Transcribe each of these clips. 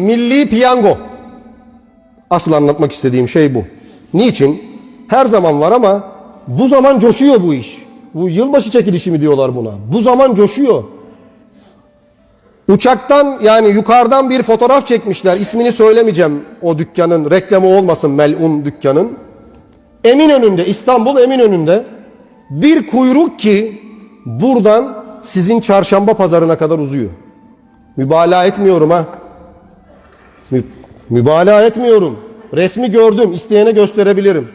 Milli piyango. Asıl anlatmak istediğim şey bu. Niçin? Her zaman var ama bu zaman coşuyor bu iş. Bu yılbaşı çekilişi mi diyorlar buna? Bu zaman coşuyor. Uçaktan yani yukarıdan bir fotoğraf çekmişler. İsmini söylemeyeceğim o dükkanın. Reklamı olmasın melun dükkanın. Eminönü'nde, İstanbul Eminönü'nde bir kuyruk ki buradan sizin çarşamba pazarına kadar uzuyor. Mübalağa etmiyorum ha. Mü- mübalağa etmiyorum. Resmi gördüm. isteyene gösterebilirim.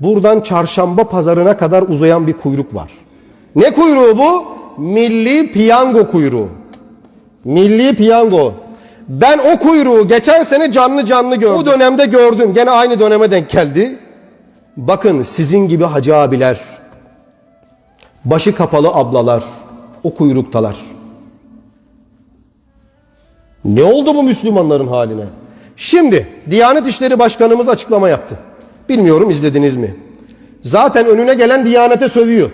Buradan çarşamba pazarına kadar uzayan bir kuyruk var. Ne kuyruğu bu? Milli piyango kuyruğu. Milli piyango. Ben o kuyruğu geçen sene canlı canlı gördüm. O dönemde gördüm. Gene aynı döneme denk geldi. Bakın sizin gibi hacı abiler, başı kapalı ablalar o kuyruktalar. Ne oldu bu Müslümanların haline? Şimdi Diyanet İşleri Başkanımız açıklama yaptı. Bilmiyorum izlediniz mi? Zaten önüne gelen Diyanete sövüyor.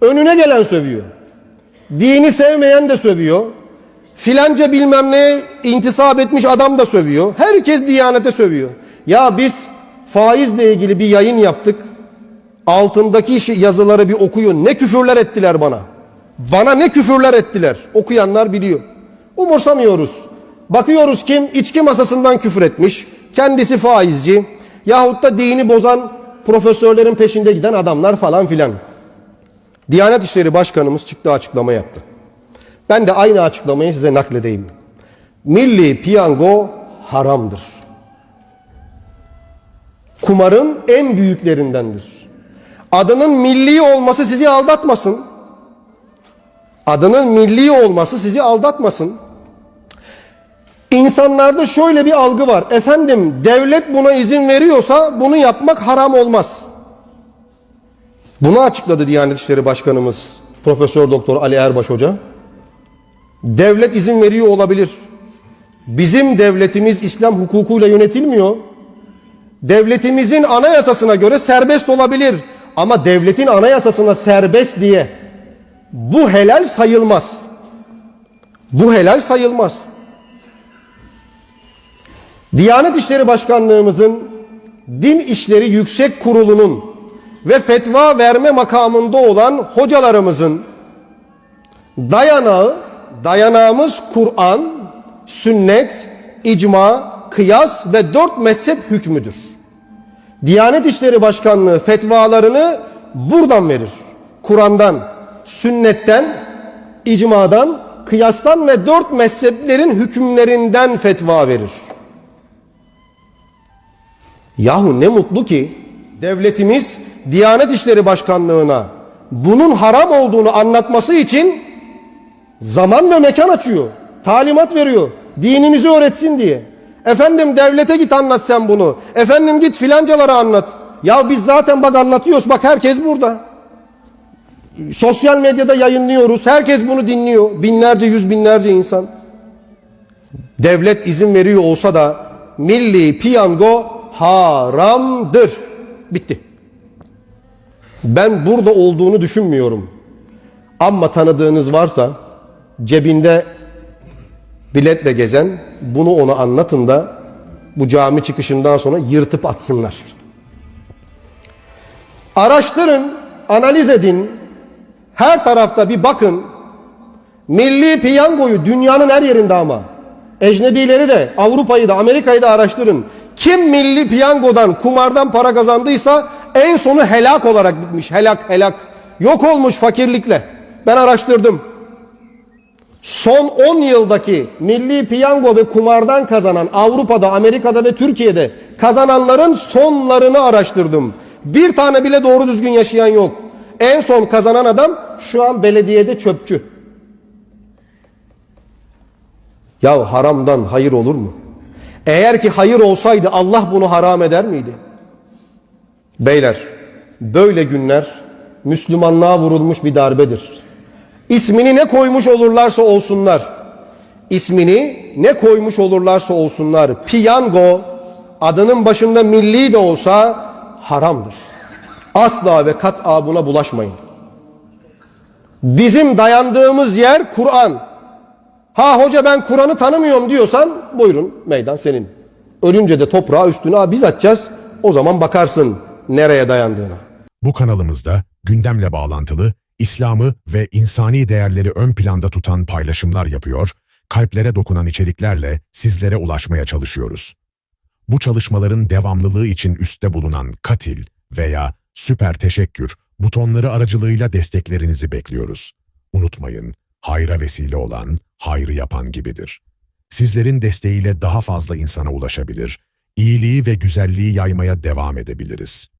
Önüne gelen sövüyor. Dini sevmeyen de sövüyor. Filanca bilmem ne intisap etmiş adam da sövüyor. Herkes Diyanete sövüyor. Ya biz faizle ilgili bir yayın yaptık. Altındaki yazıları bir okuyun. Ne küfürler ettiler bana. Bana ne küfürler ettiler. Okuyanlar biliyor. Umursamıyoruz. Bakıyoruz kim içki masasından küfür etmiş. Kendisi faizci. Yahut da dini bozan profesörlerin peşinde giden adamlar falan filan. Diyanet İşleri Başkanımız çıktı açıklama yaptı. Ben de aynı açıklamayı size nakledeyim. Milli piyango haramdır. Kumarın en büyüklerindendir. Adının milli olması sizi aldatmasın. Adının milli olması sizi aldatmasın. İnsanlarda şöyle bir algı var. Efendim devlet buna izin veriyorsa bunu yapmak haram olmaz. Bunu açıkladı Diyanet İşleri Başkanımız Profesör Doktor Ali Erbaş Hoca. Devlet izin veriyor olabilir. Bizim devletimiz İslam hukukuyla yönetilmiyor. Devletimizin anayasasına göre serbest olabilir. Ama devletin anayasasına serbest diye bu helal sayılmaz. Bu helal sayılmaz. Diyanet İşleri Başkanlığımızın Din İşleri Yüksek Kurulu'nun ve fetva verme makamında olan hocalarımızın dayanağı, dayanağımız Kur'an, sünnet, icma, kıyas ve dört mezhep hükmüdür. Diyanet İşleri Başkanlığı fetvalarını buradan verir. Kur'an'dan, sünnetten, icmadan, kıyastan ve dört mezheplerin hükümlerinden fetva verir. Yahu ne mutlu ki devletimiz Diyanet İşleri Başkanlığı'na bunun haram olduğunu anlatması için zaman ve mekan açıyor. Talimat veriyor. Dinimizi öğretsin diye. Efendim devlete git anlat sen bunu. Efendim git filancalara anlat. Ya biz zaten bak anlatıyoruz. Bak herkes burada. Sosyal medyada yayınlıyoruz. Herkes bunu dinliyor. Binlerce, yüz binlerce insan. Devlet izin veriyor olsa da milli piyango haramdır. Bitti. Ben burada olduğunu düşünmüyorum. Ama tanıdığınız varsa cebinde biletle gezen bunu ona anlatın da bu cami çıkışından sonra yırtıp atsınlar. Araştırın, analiz edin. Her tarafta bir bakın. Milli piyangoyu dünyanın her yerinde ama. Ecnebileri de, Avrupa'yı da, Amerika'yı da araştırın. Kim milli piyangodan, kumardan para kazandıysa en sonu helak olarak bitmiş. Helak, helak. Yok olmuş fakirlikle. Ben araştırdım. Son 10 yıldaki milli piyango ve kumardan kazanan Avrupa'da, Amerika'da ve Türkiye'de kazananların sonlarını araştırdım. Bir tane bile doğru düzgün yaşayan yok. En son kazanan adam şu an belediyede çöpçü. Ya haramdan hayır olur mu? Eğer ki hayır olsaydı Allah bunu haram eder miydi? Beyler, böyle günler Müslümanlığa vurulmuş bir darbedir. İsmini ne koymuş olurlarsa olsunlar. İsmini ne koymuş olurlarsa olsunlar. Piyango adının başında milli de olsa haramdır. Asla ve kat'a buna bulaşmayın. Bizim dayandığımız yer Kur'an. Ha hoca ben Kur'an'ı tanımıyorum diyorsan buyurun meydan senin. Ölünce de toprağa üstüne "Aa, biz atacağız. O zaman bakarsın nereye dayandığına. Bu kanalımızda gündemle bağlantılı, İslam'ı ve insani değerleri ön planda tutan paylaşımlar yapıyor, kalplere dokunan içeriklerle sizlere ulaşmaya çalışıyoruz. Bu çalışmaların devamlılığı için üstte bulunan katil veya süper teşekkür butonları aracılığıyla desteklerinizi bekliyoruz. Unutmayın, hayra vesile olan, hayrı yapan gibidir. Sizlerin desteğiyle daha fazla insana ulaşabilir, iyiliği ve güzelliği yaymaya devam edebiliriz.